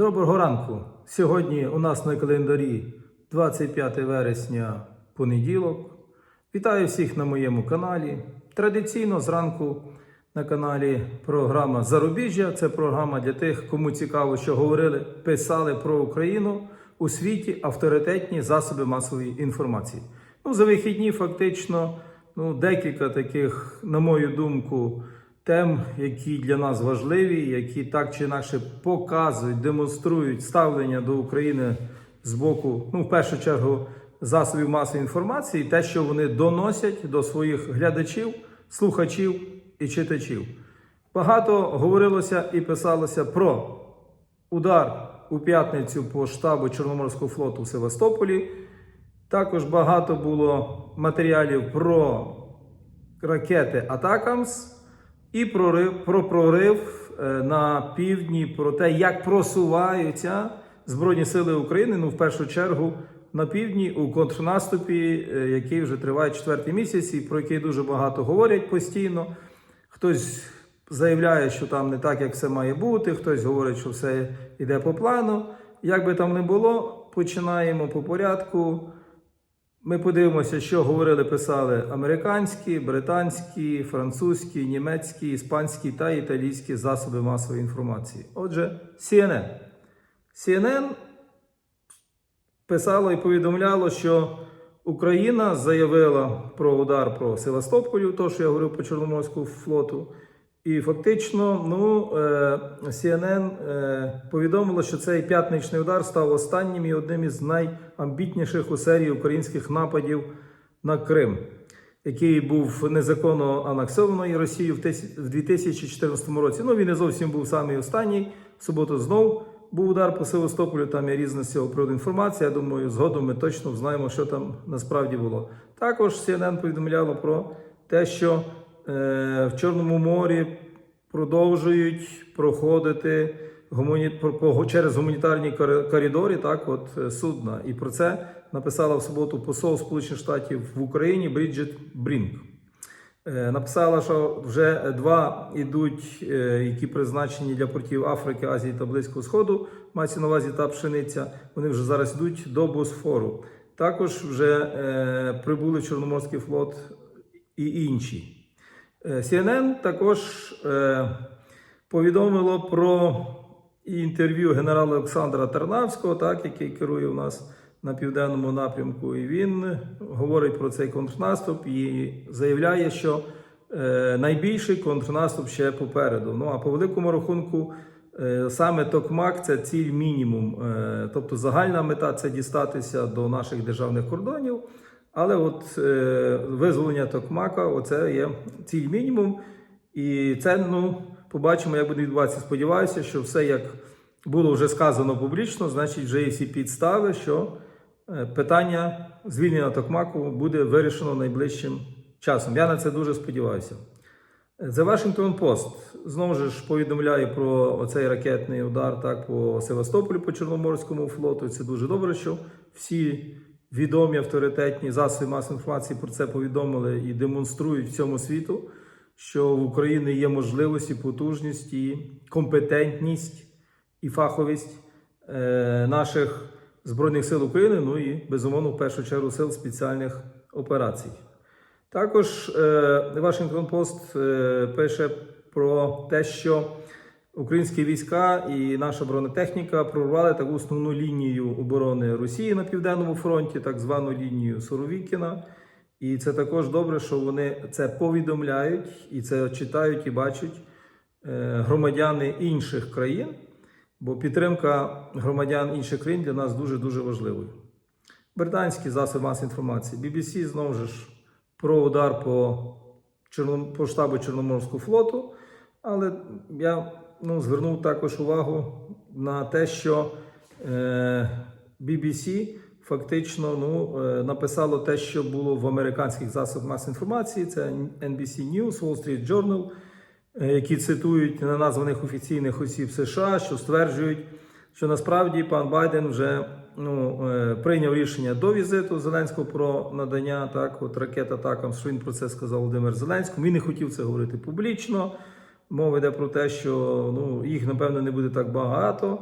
Доброго ранку. Сьогодні у нас на календарі 25 вересня понеділок. Вітаю всіх на моєму каналі. Традиційно зранку на каналі програма Зарубіжжя. Це програма для тих, кому цікаво, що говорили, писали про Україну у світі авторитетні засоби масової інформації. Ну, за вихідні фактично ну, декілька таких, на мою думку, тем, які для нас важливі, які так чи інакше показують, демонструють ставлення до України з боку, ну, в першу чергу, засобів масової інформації, те, що вони доносять до своїх глядачів, слухачів і читачів. Багато говорилося і писалося про удар у п'ятницю по штабу Чорноморського флоту в Севастополі. Також багато було матеріалів про ракети Атакамс і прорив, про прорив е, на півдні, про те, як просуваються Збройні Сили України, ну в першу чергу на півдні у контрнаступі, е, який вже триває четвертий місяць, і про який дуже багато говорять постійно. Хтось заявляє, що там не так, як все має бути, хтось говорить, що все йде по плану. Як би там не було, починаємо по порядку. Ми подивимося, що говорили, писали американські, британські, французькі, німецькі, іспанські та італійські засоби масової інформації. Отже, CNN. CNN писало і повідомляло, що Україна заявила про удар про Севастополь, то, що я говорив по Чорноморському флоту. І фактично, ну, е, CNN е, повідомило, що цей п'ятничний удар став останнім і одним із найамбітніших у серії українських нападів на Крим, який був незаконно анексований Росією в 2014 році. Ну, він не зовсім був самий останній. В суботу знов був удар по Севастополю. Там є різна з цього приводу інформація. Я думаю, згодом ми точно знаємо, що там насправді було. Також CNN повідомляло про те, що в Чорному морі продовжують проходити через гуманітарні кори- коридори, так, от е, судна. І про це написала в суботу посол Сполучених Штатів в Україні Бріджит Брінк. Е, Написала, що вже два ідуть, е, які призначені для портів Африки, Азії та Близького Сходу. Мається на увазі та пшениця. Вони вже зараз йдуть до Босфору. Також вже е, прибули в Чорноморський флот і інші. Е, CNN також е, повідомило про інтерв'ю генерала Олександра Тарнавського, так, який керує у нас на південному напрямку. І він говорить про цей контрнаступ і заявляє, що е, найбільший контрнаступ ще попереду. Ну а по великому рахунку. Саме Токмак це ціль мінімум, тобто загальна мета це дістатися до наших державних кордонів. Але от е, визволення Токмака оце є ціль мінімум. І це ну, побачимо, як буде відбуватися. Сподіваюся, що все як було вже сказано публічно, значить, вже є всі підстави, що е, питання звільнення Токмаку буде вирішено найближчим часом. Я на це дуже сподіваюся. The Washington Post знову ж повідомляє про оцей ракетний удар так, по Севастополю, по Чорноморському флоту. Це дуже добре, що всі відомі авторитетні засоби масової інформації про це повідомили і демонструють всьому світу, що в Україні є можливість і потужність, і компетентність і фаховість е, наших Збройних сил України, ну і безумовно, в першу чергу, сил спеціальних операцій. Також е, Washington Post е, пише про те, що українські війська і наша бронетехніка прорвали таку основну лінію оборони Росії на південному фронті, так звану лінію Суровікіна. І це також добре, що вони це повідомляють і це читають і бачать е, громадяни інших країн, бо підтримка громадян інших країн для нас дуже дуже важливою. Британські засоби масової інформації, BBC знову ж про удар по, Чорном... по штабу Чорноморського флоту. Але я ну, звернув також увагу на те, що е, BBC фактично ну, е, написало те, що було в американських засобах масової інформації. Це NBC News, Wall Street Journal, е, які цитують неназваних офіційних осіб США, що стверджують, що насправді пан Байден вже ну, е, прийняв рішення до візиту Зеленського про надання так, от ракет атакам, що він про це сказав Володимир Зеленському. Він не хотів це говорити публічно. Мова йде про те, що ну, їх, напевно, не буде так багато.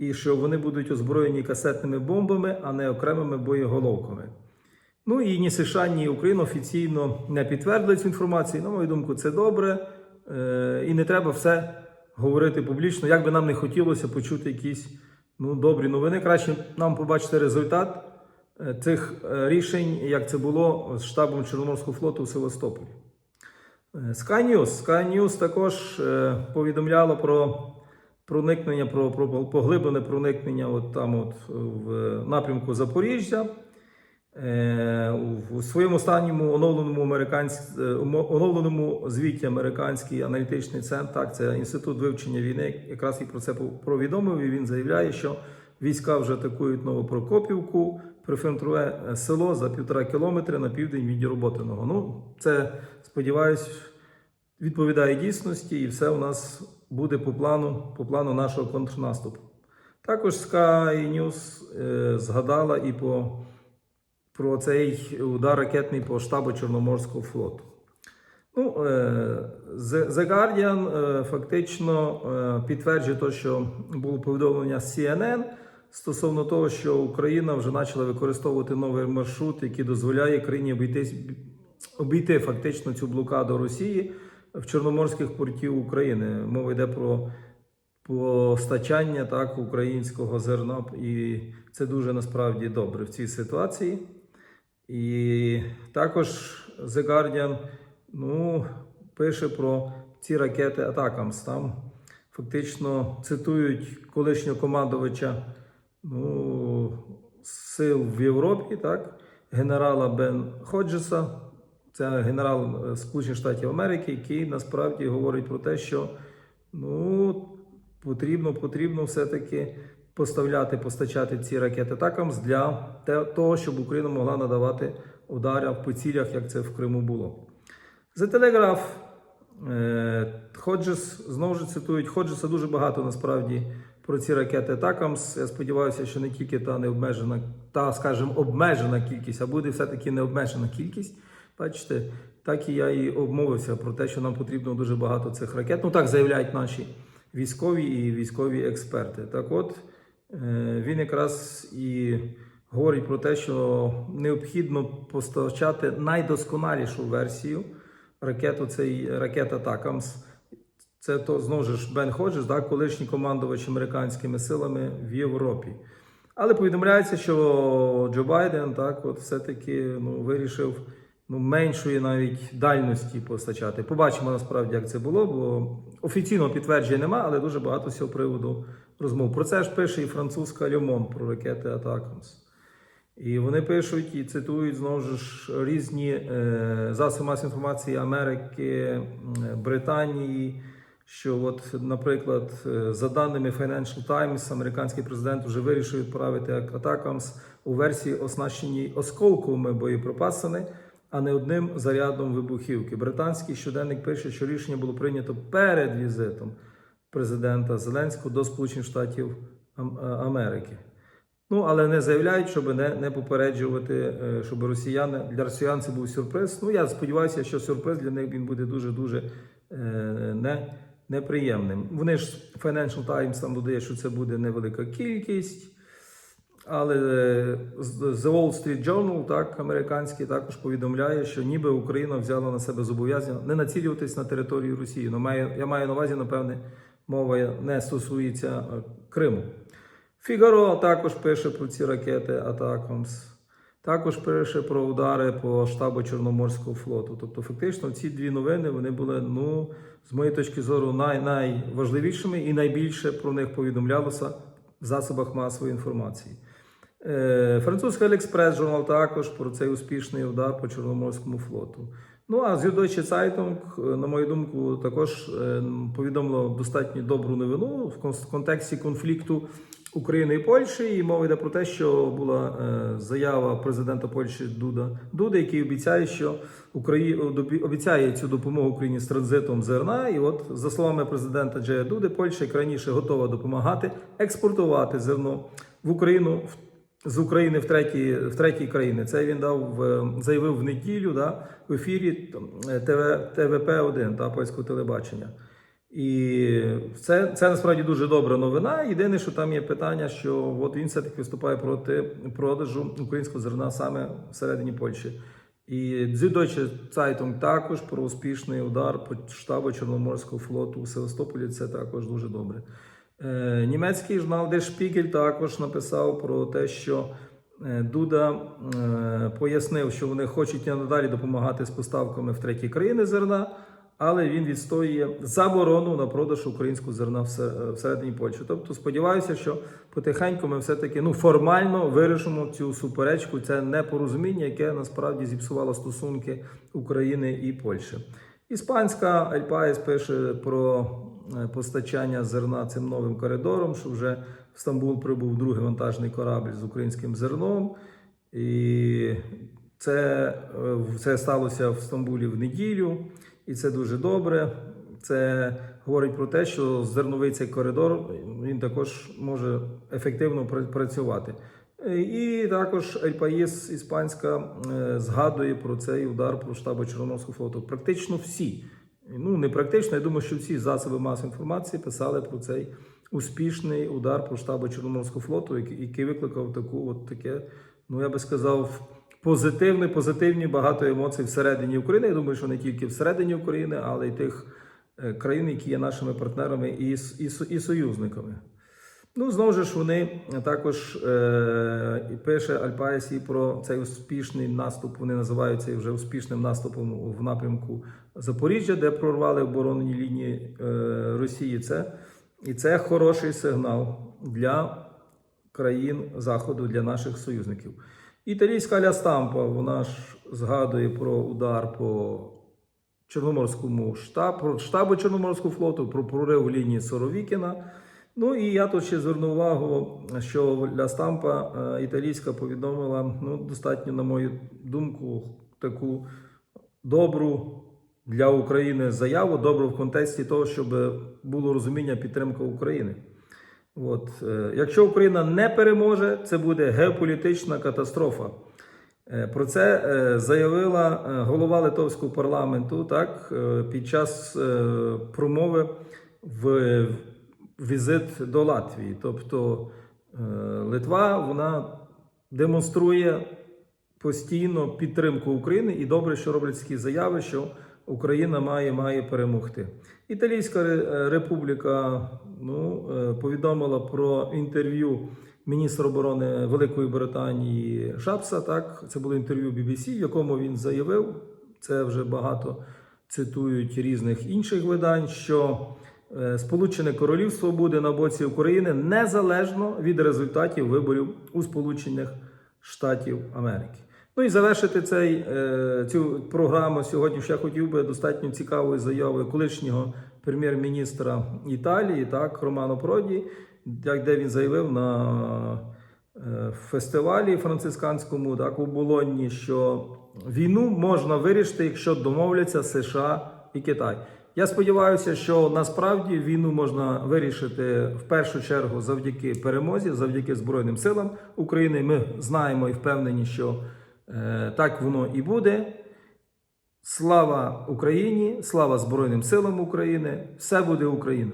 і що вони будуть озброєні касетними бомбами, а не окремими боєголовками. Ну і ні США, ні Україна офіційно не підтвердили цю інформацію. На мою думку, це добре. Е, і не треба все говорити публічно. Як би нам не хотілося почути якісь ну, добрі новини. Краще нам побачити результат е, цих е, рішень, як це було з штабом Чорноморського флоту у Севастополі. Е, Sky News. Sky News також е, повідомляло про проникнення, про, про поглиблене проникнення от там от в напрямку Запоріжжя. Е, У своєму останньому оновленому оновленому звіті американський аналітичний центр, так, це інститут вивчення війни, якраз і про це повідомив. І він заявляє, що війська вже атакують Новопрокопівку, прифронтове село за півтора кілометри на південь від Роботиного. Ну, це сподіваюсь, відповідає дійсності, і все у нас буде по плану, по плану нашого контрнаступу. Також Sky News е, згадала і по, про цей удар ракетний по штабу Чорноморського флоту. Ну, е, The Guardian е, фактично е, підтверджує те, що було повідомлення з CNN стосовно того, що Україна вже почала використовувати новий маршрут, який дозволяє країні обійтись, обійти фактично цю блокаду Росії в Чорноморських портів України. Мова йде про постачання так, українського зерна, і це дуже насправді добре в цій ситуації. І також The Guardian ну, пише про ці ракети Атакамс. Там фактично цитують колишнього командувача ну, сил в Європі, так, генерала Бен Ходжеса. Це генерал е, Сполучених Штатів Америки, який насправді говорить про те, що ну, потрібно, потрібно все-таки поставляти, постачати ці ракети такамс для того, щоб Україна могла надавати удари по цілях, як це в Криму було. За телеграф е, Ходжес знову ж цитують Ходжеса дуже багато насправді про ці ракети Такамс. Я сподіваюся, що не тільки та необмежена, та, скажімо, обмежена кількість, а буде все-таки необмежена кількість. Бачите, так і я і обмовився про те, що нам потрібно дуже багато цих ракет. Ну так заявляють наші військові і військові експерти. Так от е, він якраз і говорить про те, що необхідно постачати найдосконалішу версію ракету, цей ракета Такамс. Це то знову ж Бен Ходжес, так, колишній командувач американськими силами в Європі. Але повідомляється, що Джо Байден так, от все-таки ну, вирішив ну, меншої навіть дальності постачати. Побачимо насправді, як це було, бо офіційного підтвердження нема, але дуже багато з цього приводу розмов. Про це ж пише і французька Льомон про ракети Атакамс. І вони пишуть і цитують знову ж різні е, засоби масової інформації Америки, Британії. Що, от, наприклад, е, за даними Financial Times, американський президент вже вирішив відправити Атакамс у версії, оснащеній осколковими боєприпасами, а не одним зарядом вибухівки. Британський щоденник пише, що рішення було прийнято перед візитом президента Зеленського до Сполучених Штатів е, Америки. Ну, але не заявляють, щоб не, не попереджувати, е, щоб росіяни для росіян це був сюрприз. Ну, я сподіваюся, що сюрприз для них він буде дуже-дуже е, не, неприємним. Вони ж Financial Times там додає, що це буде невелика кількість. Але е, The Wall Street Journal, так, американський, також повідомляє, що ніби Україна взяла на себе зобов'язання не націлюватись на територію Росії. Ну, маю, я маю на увазі, напевне, мова не стосується е, Криму. Фігаро також пише про ці ракети Атакамс. Також пише про удари по штабу Чорноморського флоту. Тобто, фактично, ці дві новини вони були, ну, з моєї точки зору, най- найважливішими і найбільше про них повідомлялося в засобах масової інформації. Е, Французький Алекспрес журнал також про цей успішний удар по Чорноморському флоту. Ну а Süddeutsche е, на мою думку, також е, повідомило достатньо добру новину в контексті конфлікту України і Польщі. І мова йде про те, що була е, заява президента Польщі Дуда Дуда, який обіцяє, що Україна обіцяє цю допомогу Україні з транзитом зерна. І от за словами президента Джея Дуди, Польща як раніше готова допомагати експортувати зерно в Україну з України в треті, в треті країни. Це він дав в, заявив в неділю да, в ефірі там, ТВ, ТВП-1 та польського телебачення. І це, це насправді дуже добра новина. Єдине, що там є питання, що от він все-таки виступає проти продажу українського зерна саме всередині Польщі. І Süddeutsche Zeitung також про успішний удар по штабу Чорноморського флоту у Севастополі. Це також дуже добре. Е, німецький журнал Der Spiegel також написав про те, що е, Дуда е, пояснив, що вони хочуть надалі допомагати з поставками в треті країни зерна, але він відстоює заборону на продаж українського зерна всередині Польщі. Тобто сподіваюся, що потихеньку ми все-таки ну, формально вирішимо цю суперечку, це непорозуміння, яке насправді зіпсувало стосунки України і Польщі. Іспанська Ельпаєс пише про е, постачання зерна цим новим коридором, що вже в Стамбул прибув другий вантажний корабль з українським зерном. І це, е, це сталося в Стамбулі в неділю, і це дуже добре. Це говорить про те, що зерновий цей коридор він також може ефективно працювати. І також Ель Паїс іспанська е, згадує про цей удар про штабу Чорноморського флоту. Практично всі, ну не практично, я думаю, що всі засоби масової інформації писали про цей успішний удар по штабу Чорноморського флоту, який викликав таку, от таке, ну я би сказав, позитивне, позитивні багато емоцій всередині України. Я думаю, що не тільки всередині України, але й тих е, країн, які є нашими партнерами і, і, і союзниками. Ну, знову ж вони також е, пише Альпаєс і про цей успішний наступ. Вони називають цей вже успішним наступом в напрямку Запоріжжя, де прорвали оборонні лінії е, Росії. Це і це хороший сигнал для країн Заходу, для наших союзників. Італійська Ля Стампа, вона ж згадує про удар по Чорноморському штаб, про штабу Чорноморського флоту, про прорив лінії Соровікіна. Ну і я тут ще зверну увагу, що Ля Стампа е, італійська повідомила ну, достатньо, на мою думку, таку добру для України заяву, добру в контексті того, щоб було розуміння підтримка України. От, е, якщо Україна не переможе, це буде геополітична катастрофа. Е, Про це е, заявила голова литовського парламенту так, під час промови в візит до Латвії. Тобто Литва вона демонструє постійно підтримку України, і добре, що роблять такі заяви, що Україна має, має перемогти. Італійська Ре- Республіка ну, е, повідомила про інтерв'ю міністра оборони Великої Британії Шапса. Так, це було інтерв'ю BBC, в якому він заявив, це вже багато цитують різних інших видань, що е, Сполучене Королівство буде на боці України незалежно від результатів виборів у Сполучених Штатів Америки. Ну і завершити цей, е, цю програму сьогодні ще хотів би достатньо цікавою заявою колишнього прем'єр-міністра Італії, так, Романо Проді, як де він заявив на е, фестивалі францисканському, так, у Болонні, що війну можна вирішити, якщо домовляться США і Китай. Я сподіваюся, що насправді війну можна вирішити в першу чергу завдяки перемозі, завдяки Збройним силам України. Ми знаємо і впевнені, що так воно і буде. Слава Україні, слава Збройним силам України! Все буде Україна!